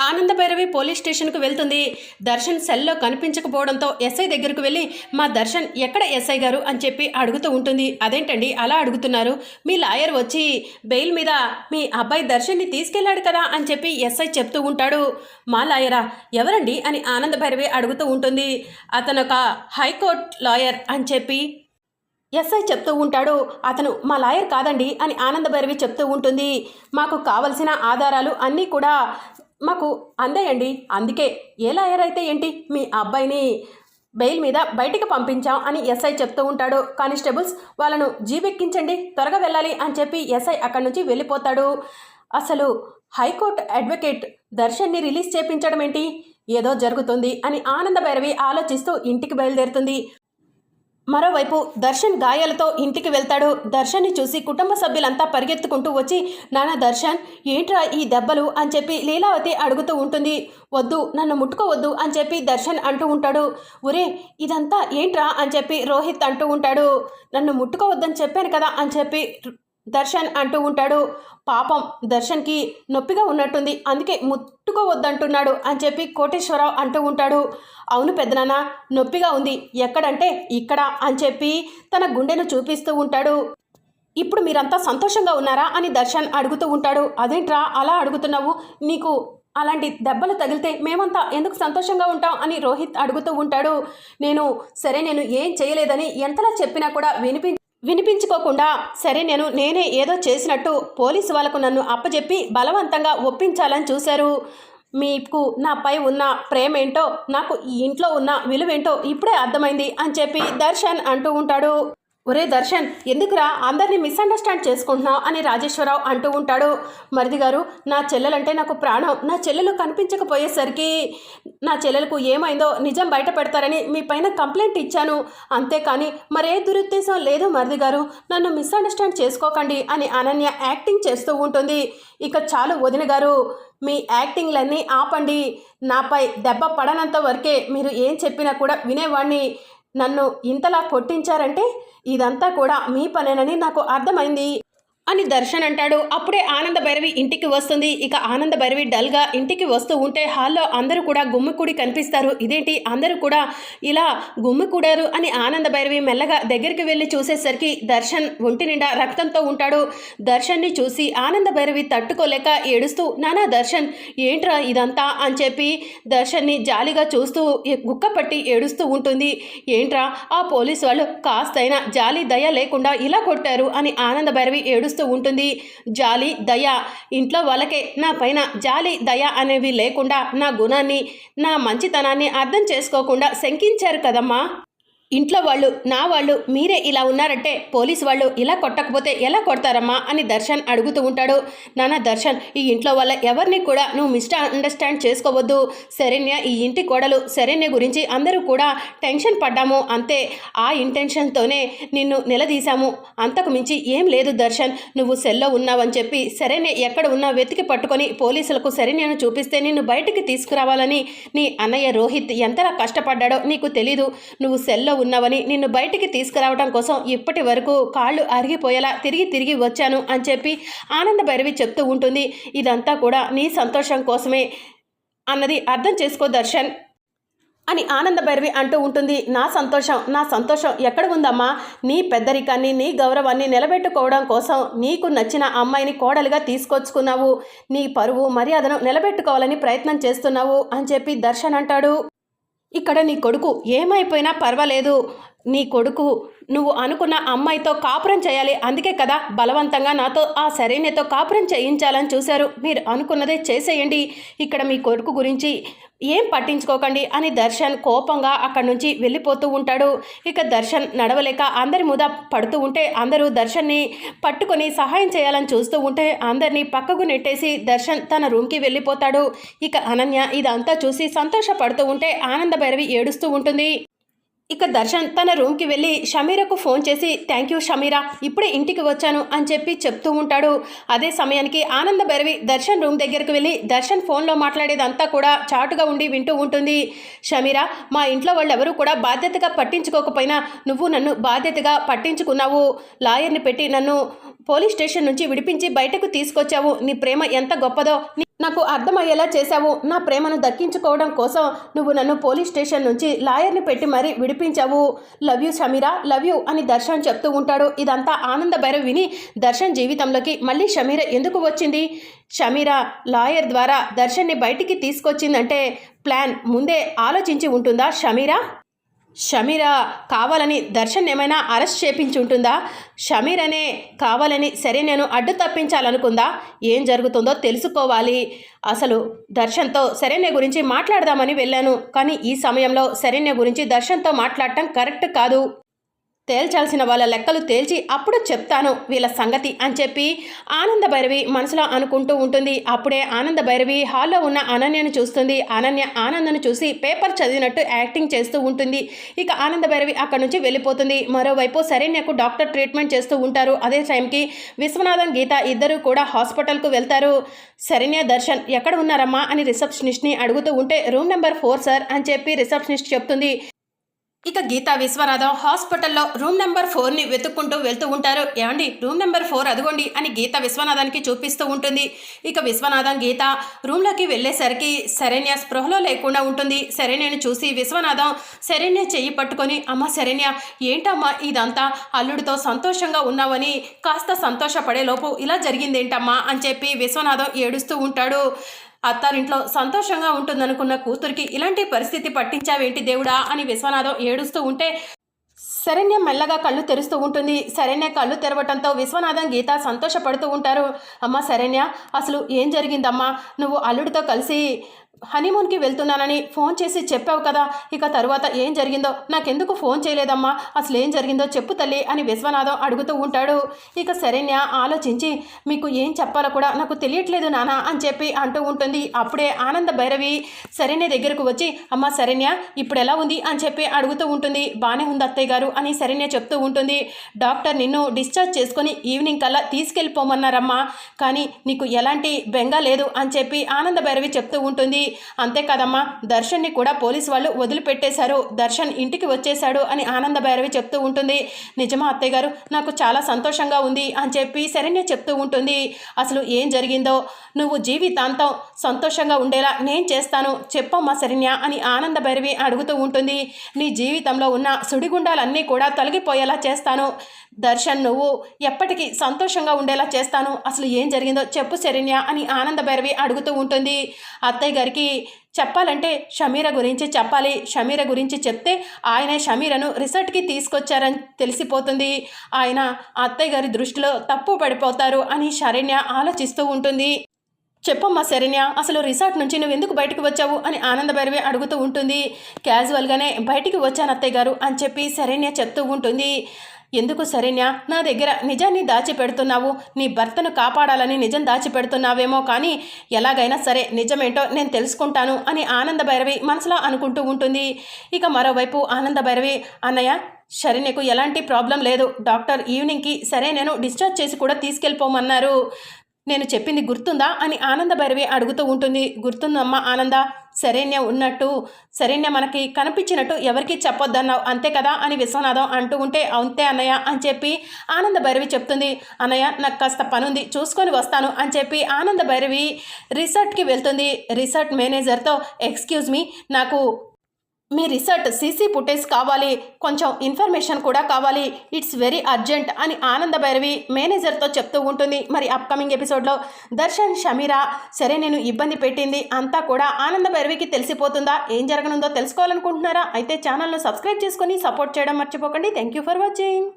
ఆనంద భైరవి పోలీస్ స్టేషన్కు వెళ్తుంది. దర్శన్ సెల్లో కనిపించకపోవడంతో ఎస్ఐ దగ్గరకు వెళ్ళి మా దర్శన్ ఎక్కడ ఎస్ఐ గారు? అని చెప్పి అడుగుతూ ఉంటుంది. అదేంటండి? అలా అడుగుతున్నారు. మీ లాయర్ వచ్చి బెయిల్ మీద మీ అబ్బాయి దర్శన్ని తీసుకెళ్ళాడు కదా? అని చెప్పి ఎస్ఐ చెప్తూ ఉంటాడు. మా లాయరా? ఎవరండి? అని ఆనంద భైరవి అడుగుతూ ఉంటుంది. అతను ఒక హైకోర్ట్ లాయర్ అని చెప్పి ఎస్ఐ చెప్తూ ఉంటాడు. అతను మా లాయర్ కాదండి అని ఆనందభైరవి చెప్తూ ఉంటుంది. మాకు కావలసిన ఆధారాలు అన్నీ కూడా మాకు అందేయండి. అందుకే ఏ లాయర్ అయితే ఏంటి? మీ అబ్బాయిని బెయిల్ మీద బయటికి పంపించాం అని ఎస్ఐ చెప్తూ ఉంటాడు. కానిస్టేబుల్స్ వాళ్ళను జీవెక్కించండి త్వరగా వెళ్ళాలి అని చెప్పి ఎస్ఐ అక్కడి నుంచి వెళ్ళిపోతాడు. అసలు హైకోర్టు అడ్వకేట్ దర్శన్ని రిలీజ్ చేపించడం ఏంటి? ఏదో జరుగుతుంది అని ఆనంద భైరవి ఆలోచిస్తూ ఇంటికి బయలుదేరుతుంది. మరోవైపు దర్శన్ గాయాలతో ఇంటికి వెళ్తాడు. దర్శన్ని చూసి కుటుంబ సభ్యులంతా పరిగెత్తుకుంటూ వచ్చి నాన్న దర్శన్ ఏంట్రా ఈ దెబ్బలు? అని చెప్పి లీలావతి అడుగుతూ ఉంటుంది. వద్దు నన్ను ముట్టుకోవద్దు అని చెప్పి దర్శన్ అంటూ ఉంటాడు. ఒరే ఇదంతా ఏంట్రా? అని చెప్పి రోహిత్ అంటూ ఉంటాడు. నన్ను ముట్టుకోవద్దని చెప్పాను కదా అని చెప్పి దర్శన్ అంటూ ఉంటాడు. పాపం దర్శన్కి నొప్పిగా ఉన్నట్టుంది. అందుకే ముట్టుకోవద్దంటున్నాడు అని చెప్పి కోటేశ్వరరావు అంటూ ఉంటాడు. అవును పెద్దనాన్న నొప్పిగా ఉంది. ఎక్కడంటే ఇక్కడ అని చెప్పి తన గుండెను చూపిస్తూ ఉంటాడు. ఇప్పుడు మీరంతా సంతోషంగా ఉన్నారా అని దర్శన్ అడుగుతూ ఉంటాడు. అదేంట్రా అలా అడుగుతున్నావు? నీకు అలాంటి దెబ్బలు తగిలితే మేమంతా ఎందుకు సంతోషంగా ఉంటాం? అని రోహిత్ అడుగుతూ ఉంటాడు. నేను సరే నేను ఏం చేయలేదని ఎంతలా చెప్పినా కూడా వినిపి వినిపించుకోకుండా సరే నేను నేనే ఏదో చేసినట్టు పోలీసు వాళ్ళకు నన్ను అప్పచెప్పి బలవంతంగా ఒప్పించాలని చూశారు. మీకు నాపై ఉన్న ప్రేమేంటో నాకు ఈ ఇంట్లో ఉన్న విలువేంటో ఇప్పుడే అర్థమైంది అని చెప్పి దర్శన్ అంటూ ఉంటాడు. ఒరే దర్శన్ ఎందుకురా అందరినీ మిస్అండర్స్టాండ్ చేసుకుంటున్నావు అని రాజేశ్వరరావు అంటూ ఉంటాడు. మరిది గారు నా చెల్లెలంటే నాకు ప్రాణం. నా చెల్లెలు కనిపించకపోయేసరికి నా చెల్లెలకు ఏమైందో నిజం బయట పెడతారని మీ పైన కంప్లైంట్ ఇచ్చాను. అంతేకాని మరే దురుద్దేశం లేదు మరిది గారు నన్ను మిస్అండర్స్టాండ్ చేసుకోకండి అని అనన్య యాక్టింగ్ చేస్తూ ఉంటుంది. ఇక చాలు వదిన గారు మీ యాక్టింగ్లన్నీ ఆపండి. నాపై దెబ్బ పడనంత వరకే మీరు ఏం చెప్పినా కూడా వినేవాడిని నన్ను ఇంతలా కొట్టించారంటే ఇదంతా కూడా మీ పనేనని నాకు అర్థమైంది. అని దర్శన్ అంటాడు. అప్పుడే ఆనంద భైరవి ఇంటికి వస్తుంది. ఇక ఆనంద భైరవి డల్గా ఇంటికి వస్తూ ఉంటే హాల్లో అందరూ కూడా గుమ్మికూడి కనిపిస్తారు. ఇదేంటి? అందరూ కూడా ఇలా గుమ్మికూడారు అని ఆనంద భైరవి మెల్లగా దగ్గరికి వెళ్ళి చూసేసరికి దర్శన్ ఒంటి నిండా రక్తంతో ఉంటాడు. దర్శన్ని చూసి ఆనంద భైరవి తట్టుకోలేక ఏడుస్తూ నానా దర్శన్ ఏంట్రా ఇదంతా? అని చెప్పి దర్శన్ని జాలిగా చూస్తూ గుక్క పట్టి ఏడుస్తూ ఉంటుంది. ఏంట్రా? ఆ పోలీసు వాళ్ళు కాస్తైనా జాలి దయ లేకుండా ఇలా కొట్టారు అని ఆనంద భైరవి ఏడుస్తూ ఉంటుంది. జాలి దయ ఇంట్లో వాళ్ళకే. నా పైన జాలి దయ అనేవి లేకుండా నా గుణాన్ని నా మంచితనాన్ని అర్థం చేసుకోకుండా శంకించారు కదమ్మా. ఇంట్లో వాళ్ళు నా వాళ్ళు మీరే ఇలా ఉన్నారంటే పోలీసు వాళ్ళు ఇలా కొట్టకపోతే ఎలా కొడతారమ్మా అని దర్శన్ అడుగుతూ ఉంటాడు. నాన్న దర్శన్ ఈ ఇంట్లో వాళ్ళ ఎవరిని కూడా నువ్వు మిస్ట అండర్స్టాండ్ చేసుకోవద్దు. శరణ్య ఈ ఇంటి కోడలు శరణ్య గురించి అందరూ కూడా టెన్షన్ పడ్డాము. అంతే ఆ ఇంటెన్షన్తోనే నిన్ను నిలదీశాము. అంతకు మించి ఏం లేదు దర్శన్ నువ్వు సెల్లో ఉన్నావని చెప్పి శరణ్య ఎక్కడ ఉన్నా వెతికి పట్టుకొని పోలీసులకు శరణ్యను చూపిస్తే నిన్ను బయటికి తీసుకురావాలని నీ అన్నయ్య రోహిత్ ఎంతలా కష్టపడ్డాడో నీకు తెలీదు. నువ్వు సెల్లో ఉన్నావని నిన్ను బయటికి తీసుకురావడం కోసం ఇప్పటి వరకు కాళ్ళు అరిగిపోయేలా తిరిగి తిరిగి వచ్చాను అని చెప్పి ఆనంద భైరవి చెప్తూ ఉంటుంది. ఇదంతా కూడా నీ సంతోషం కోసమే అన్నది అర్థం చేసుకో దర్శన్ అని ఆనంద భైరవి అంటూ ఉంటుంది. నా సంతోషం నా సంతోషం ఎక్కడ ఉందమ్మా? నీ పెద్దరికాన్ని నీ గౌరవాన్ని నిలబెట్టుకోవడం కోసం నీకు నచ్చిన అమ్మాయిని కోడలుగా తీసుకొచ్చుకున్నావు. నీ పరువు మర్యాదను నిలబెట్టుకోవాలని ప్రయత్నం చేస్తున్నావు అని చెప్పి దర్శన్ అంటాడు. ఇక్కడ నీ కొడుకు ఏమైపోయినా పర్వాలేదు. నీ కొడుకు నువ్వు అనుకున్న అమ్మాయితో కాపురం చేయాలి. అందుకే కదా బలవంతంగా నాతో ఆ సరైనతో కాపురం చేయించాలని చూశారు. మీరు అనుకున్నదే చేసేయండి. ఇక్కడ మీ కొడుకు గురించి ఏం పట్టించుకోకండి అని దర్శన్ కోపంగా అక్కడి నుంచి వెళ్ళిపోతూ ఉంటాడు. ఇక దర్శన్ నడవలేక అందరి ముద పడుతూ ఉంటే అందరూ దర్శన్ని పట్టుకొని సహాయం చేయాలని చూస్తూ ఉంటే అందరినీ పక్కకు నెట్టేసి దర్శన్ తన రూమ్కి వెళ్ళిపోతాడు. ఇక అనన్య ఇదంతా చూసి సంతోషపడుతూ ఉంటే ఆనంద భైరవి ఏడుస్తూ ఉంటుంది. ఇక దర్శన్ తన రూమ్కి వెళ్ళి షమీరకు ఫోన్ చేసి థ్యాంక్ యూ షమీరా ఇప్పుడే ఇంటికి వచ్చాను అని చెప్పి చెప్తూ ఉంటాడు. అదే సమయానికి ఆనంద భైరవి దర్శన్ రూమ్ దగ్గరికి వెళ్ళి దర్శన్ ఫోన్లో మాట్లాడేదంతా కూడా చాటుగా ఉండి వింటూ ఉంటుంది. షమీరా మా ఇంట్లో వాళ్ళెవరూ కూడా బాధ్యతగా పట్టించుకోకపోయినా నువ్వు నన్ను బాధ్యతగా పట్టించుకున్నావు. లాయర్ని పెట్టి నన్ను పోలీస్ స్టేషన్ నుంచి విడిపించి బయటకు తీసుకొచ్చావు. నీ ప్రేమ ఎంత గొప్పదో నీ నాకు అర్థమయ్యేలా చేశావు. నా ప్రేమను దక్కించుకోవడం కోసం నువ్వు నన్ను పోలీస్ స్టేషన్ నుంచి లాయర్ని పెట్టి మరీ విడిపించావు. Love you Shameera love you అని దర్శన్ చెప్తూ ఉంటాడు. ఇదంతా ఆనంద భైరవ్ విని దర్శన్ జీవితంలోకి మళ్ళీ షమీర ఎందుకు వచ్చింది? షమీరా లాయర్ ద్వారా దర్శన్ని బయటికి తీసుకొచ్చిందంటే ప్లాన్ ముందే ఆలోచించి ఉంటుందా షమీరా? షమీరా కావాలని దర్శన్ ఏమైనా అరెస్ట్ చేపించి ఉంటుందా షమీరనే కావాలని సరే నేను అడ్డు తప్పించాలనుకుందా? ఏం జరుగుతుందో తెలుసుకోవాలి. అసలు దర్శన్తో శరణ్య గురించి మాట్లాడదామని వెళ్ళాను. కానీ ఈ సమయంలో శరణ్య గురించి దర్శన్తో మాట్లాడటం కరెక్ట్ కాదు. తేల్చాల్సిన వాళ్ళ లెక్కలు తేల్చి అప్పుడు చెప్తాను వీళ్ళ సంగతి అని చెప్పి ఆనంద భైరవి మనసులో అనుకుంటూ ఉంటుంది. అప్పుడే ఆనంద భైరవి హాల్లో ఉన్న అనన్యను చూస్తుంది. అనన్య ఆనందను చూసి పేపర్ చదివినట్టు యాక్టింగ్ చేస్తూ ఉంటుంది. ఇక ఆనంద భైరవి అక్కడి నుంచి వెళ్ళిపోతుంది. మరోవైపు శరణ్యకు డాక్టర్ ట్రీట్మెంట్ చేస్తూ ఉంటారు. అదే టైంకి విశ్వనాథన్ గీత ఇద్దరు కూడా హాస్పిటల్కు వెళ్తారు. శరణ్య దర్శన్ ఎక్కడ ఉన్నారమ్మా అని రిసెప్షనిస్ట్ని అడుగుతూ ఉంటే రూమ్ నెంబర్ ఫోర్ సార్ అని చెప్పి రిసెప్షనిస్ట్ చెప్తుంది. ఇక గీతా విశ్వనాథం హాస్పిటల్లో రూమ్ నెంబర్ ఫోర్ని వెతుక్కుంటూ వెళ్తూ ఉంటారు. ఏమండి రూమ్ నెంబర్ ఫోర్ అదిగోండి అని గీత విశ్వనాథానికి చూపిస్తూ ఉంటుంది. ఇక విశ్వనాథం గీత రూమ్లోకి వెళ్ళేసరికి శరణ్య స్పృహలో లేకుండా ఉంటుంది. శరణ్యను చూసి విశ్వనాథం శరణ్య చెయ్యి పట్టుకొని అమ్మ శరణ్య ఏంటమ్మా ఇదంతా? అల్లుడితో సంతోషంగా ఉన్నావని కాస్త సంతోషపడేలోపు ఇలా జరిగిందేంటమ్మా? అని చెప్పి విశ్వనాథం ఏడుస్తూ ఉంటాడు. అత్తారింట్లో సంతోషంగా ఉంటుందనుకున్న కూతురికి ఇలాంటి పరిస్థితి పట్టించావేంటి దేవుడా అని విశ్వనాథం ఏడుస్తూ ఉంటే శరణ్య మెల్లగా కళ్ళు తెరుస్తూ ఉంటుంది. శరణ్య కళ్ళు తెరవటంతో విశ్వనాథం గీత సంతోషపడుతూ ఉంటారు. అమ్మ శరణ్య అసలు ఏం జరిగిందమ్మా? నువ్వు అల్లుడితో కలిసి హనీమూన్కి వెళ్తున్నానని ఫోన్ చేసి చెప్పావు కదా ఇక తరువాత ఏం జరిగిందో? నాకెందుకు ఫోన్ చేయలేదమ్మా? అసలు ఏం జరిగిందో చెప్పు తల్లి అని విశ్వనాథం అడుగుతూ ఉంటాడు. ఇక శరణ్య ఆలోచించి మీకు ఏం చెప్పాలో కూడా నాకు తెలియట్లేదు నాన్న అని చెప్పి అంటూ ఉంటుంది. అప్పుడే ఆనంద భైరవి శరణ్య దగ్గరకు వచ్చి అమ్మ శరణ్య ఇప్పుడు ఎలా ఉంది? అని చెప్పి అడుగుతూ ఉంటుంది. బాగానే ఉంది అత్తయ్య గారు అని శరణ్య చెప్తూ ఉంటుంది. డాక్టర్ నిన్ను డిశ్చార్జ్ చేసుకొని ఈవినింగ్ కల్లా తీసుకెళ్ళిపోమన్నారమ్మా కానీ నీకు ఎలాంటి బెంగ లేదు అని చెప్పి ఆనంద భైరవి చెప్తూ ఉంటుంది. అంతే కదమ్మా దర్శన్ని కూడా పోలీసు వాళ్ళు వదిలిపెట్టేశారు. దర్శన్ ఇంటికి వచ్చేశాడు అని ఆనంద భైరవి చెప్తూ ఉంటుంది. నిజమా అత్తయ్య గారు? నాకు చాలా సంతోషంగా ఉంది అని చెప్పి శరణ్య చెప్తూ ఉంటుంది. అసలు ఏం జరిగిందో? నువ్వు జీవితాంతం సంతోషంగా ఉండేలా నేను చేస్తాను చెప్పమ్మా శరణ్య అని ఆనంద భైరవి అడుగుతూ ఉంటుంది. నీ జీవితంలో ఉన్న సుడిగుండాలన్నీ కూడా తొలగిపోయేలా చేస్తాను. దర్శన్ నువ్వు ఎప్పటికీ సంతోషంగా ఉండేలా చేస్తాను. అసలు ఏం జరిగిందో చెప్పు శరణ్య అని ఆనంద భైరవి అడుగుతూ ఉంటుంది. అత్తయ్య గారికి చెప్పాలంటే షమీర గురించి చెప్పాలి. షమీర గురించి చెప్తే ఆయనే షమీరను రిసార్ట్కి తీసుకొచ్చారని తెలిసిపోతుంది. ఆయన అత్తయ్య గారి దృష్టిలో తప్పు పడిపోతారు అని శరణ్య ఆలోచిస్తూ ఉంటుంది. చెప్పమ్మా శరణ్య అసలు రిసార్ట్ నుంచి నువ్వు ఎందుకు బయటకు వచ్చావు అని ఆనంద భైరవి అడుగుతూ ఉంటుంది. క్యాజువల్గానే బయటికి వచ్చాను అత్తయ్య గారు అని చెప్పి శరణ్య చెప్తూ ఉంటుంది. ఎందుకు శరణ్య నా దగ్గర నిజాన్ని దాచిపెడుతున్నావు. నీ భర్తను కాపాడాలని నిజం దాచిపెడుతున్నావేమో కానీ ఎలాగైనా సరే నిజమేంటో నేను తెలుసుకుంటాను అని ఆనంద భైరవి మనసులో అనుకుంటూ ఉంటుంది. ఇక మరోవైపు ఆనంద భైరవి అన్నయ్య శరణ్యకు ఎలాంటి ప్రాబ్లం లేదు. డాక్టర్ ఈవినింగ్కి సరే నేను డిశ్చార్జ్ చేసి కూడా తీసుకెళ్ళిపోమన్నారు. నేను చెప్పింది గుర్తుందా అని ఆనంద భైరవి అడుగుతూ ఉంటుంది. గుర్తుందమ్మా ఆనంద? శరణ్య ఉన్నట్టు శరణ్య మనకి కనిపించినట్టు ఎవరికి చెప్పొద్దన్నావు. అంతే కదా అని విశ్వనాథం అంటూ ఉంటే అంతే అన్నయ్య అని చెప్పి ఆనంద భైరవి చెప్తుంది. అన్నయ్య నాకు కాస్త పనుంది చూసుకొని వస్తాను అని చెప్పి ఆనంద భైరవి రిసార్ట్కి వెళ్తుంది. రిసార్ట్ మేనేజర్తో ఎక్స్క్యూజ్ మీ నాకు మీ రిసర్ట్ సీసీ ఫుటేజ్ కావాలి కొంచెం ఇన్ఫర్మేషన్ కూడా కావాలి. ఇట్స్ వెరీ అర్జెంట్ అని ఆనంద భైరవి మేనేజర్తో చెప్తూ ఉంటుంది. మరి అప్కమింగ్ ఎపిసోడ్లో దర్శన్ షమీరా సరే నేను ఇబ్బంది పెట్టింది. అంతా కూడా ఆనంద భైరవికి తెలిసిపోతుందా? ఏం జరగనుందో తెలుసుకోవాలనుకుంటున్నారా? అయితే ఛానల్ను సబ్స్క్రైబ్ చేసుకొని సపోర్ట్ చేయడం మర్చిపోకండి. Thank you for watching.